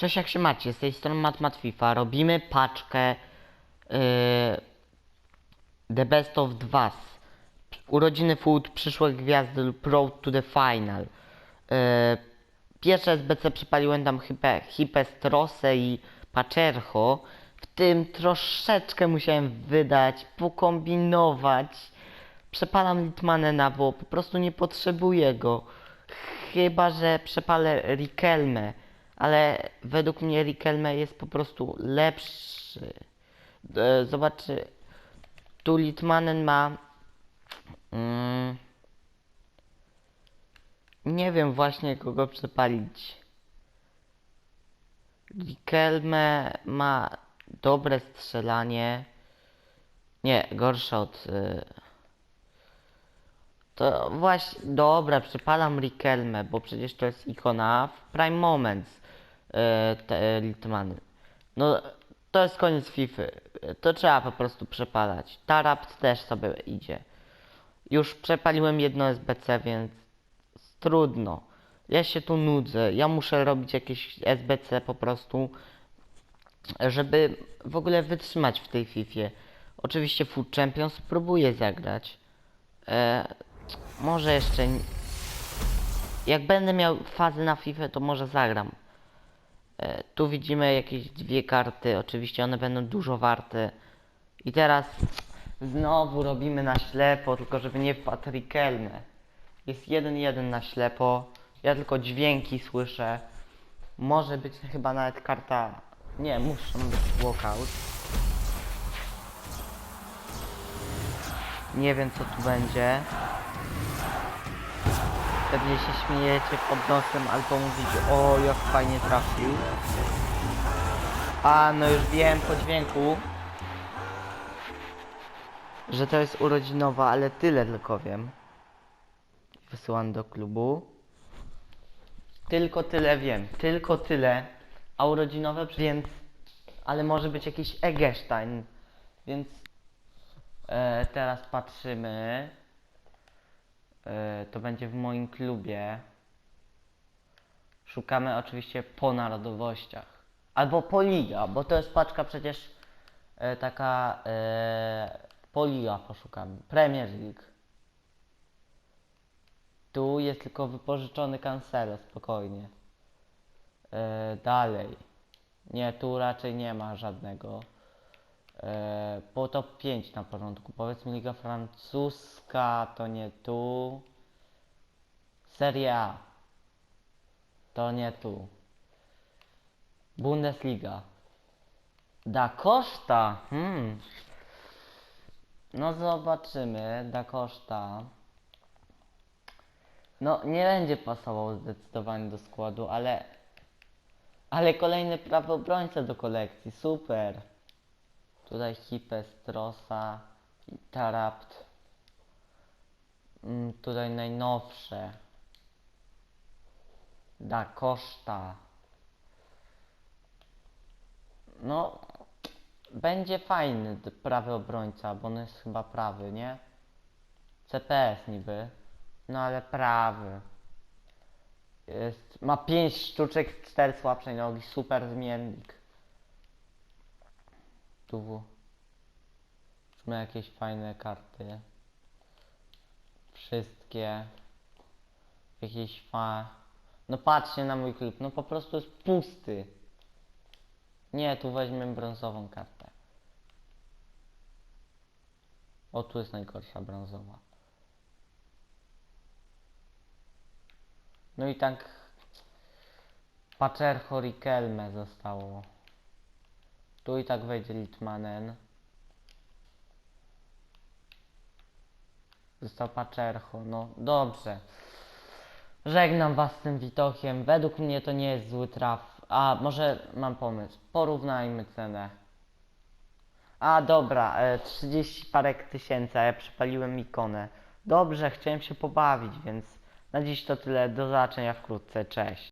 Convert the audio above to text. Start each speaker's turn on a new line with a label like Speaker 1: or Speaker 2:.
Speaker 1: Cześć, jak się macie? Z tej strony Matmat FIFA. Robimy paczkę yy, The Best of Dwas. Urodziny Food, przyszłe gwiazdy lub Road to the Final. Yy, pierwsze SBC przypaliłem tam Hipe, Hipestrosę i Pacercho. W tym troszeczkę musiałem wydać, pokombinować. Przepalam Litmanena, bo po prostu nie potrzebuję go. Chyba, że przepalę Rikelme, ale według mnie Rikelme jest po prostu lepszy. E, Zobaczy, tu Litmanen ma. Mm, nie wiem właśnie kogo przepalić. Rikelme ma dobre strzelanie. Nie, gorsze od. Y, to właśnie, dobra, przypalam Rikelme, bo przecież to jest ikona w Prime Moments, e, te Litmany. No, to jest koniec FIFA. To trzeba po prostu przepalać. Tarapt też sobie idzie. Już przepaliłem jedno SBC, więc trudno. Ja się tu nudzę. Ja muszę robić jakieś SBC po prostu, żeby w ogóle wytrzymać w tej FIFA. Oczywiście Food Champions spróbuję zagrać. E, może jeszcze. Jak będę miał fazę na FIFA, to może zagram. E, tu widzimy jakieś dwie karty. Oczywiście one będą dużo warte. I teraz znowu robimy na ślepo, tylko żeby nie wpadł. Jest 1-1 na ślepo. Ja tylko dźwięki słyszę. Może być chyba nawet karta. Nie, muszą być walkout. Nie wiem co tu będzie. Pewnie się śmiejecie pod nosem albo mówicie, o jak fajnie trafił. A, no już wiem po dźwięku, że to jest urodzinowa, ale tyle tylko wiem. Wysyłam do klubu. Tylko tyle wiem, tylko tyle. A urodzinowe, więc... Ale może być jakiś Egestein, więc... E, teraz patrzymy. E, to będzie w moim klubie. Szukamy oczywiście po narodowościach. Albo po liga, bo to jest paczka przecież e, taka e, po liga poszukamy. Premier League. Tu jest tylko wypożyczony Cancelo, spokojnie. E, dalej. Nie, tu raczej nie ma żadnego. Po top 5 na porządku. Powiedzmy Liga Francuska to nie tu. Serie A to nie tu. Bundesliga. Da Costa. Hmm. No zobaczymy. Da Costa. No nie będzie pasował zdecydowanie do składu, ale ale kolejny prawy obrońca do kolekcji. Super. Tutaj Hipestrosa i Tarapt. Mm, tutaj najnowsze. Da Costa. No, będzie fajny prawy obrońca, bo on jest chyba prawy, nie? CPS niby. No ale prawy. Jest, ma 5 sztuczek, 4 słabszej nogi, super zmiennik. Tu mamy jakieś fajne karty. Wszystkie. Jakieś fa... No patrzcie na mój klub, no po prostu jest pusty. Nie, tu weźmiemy brązową kartę. O, tu jest najgorsza brązowa. No i tak Pacercho Rikelme zostało. Tu i tak wejdzie Litmanen. Został Pacercho, no dobrze. Żegnam was z tym Witochiem. Według mnie to nie jest zły traf. A, może mam pomysł. Porównajmy cenę. A, dobra, e, 30 parek tysięcy, a ja przypaliłem ikonę. Dobrze, chciałem się pobawić, więc na dziś to tyle. Do zobaczenia wkrótce. Cześć.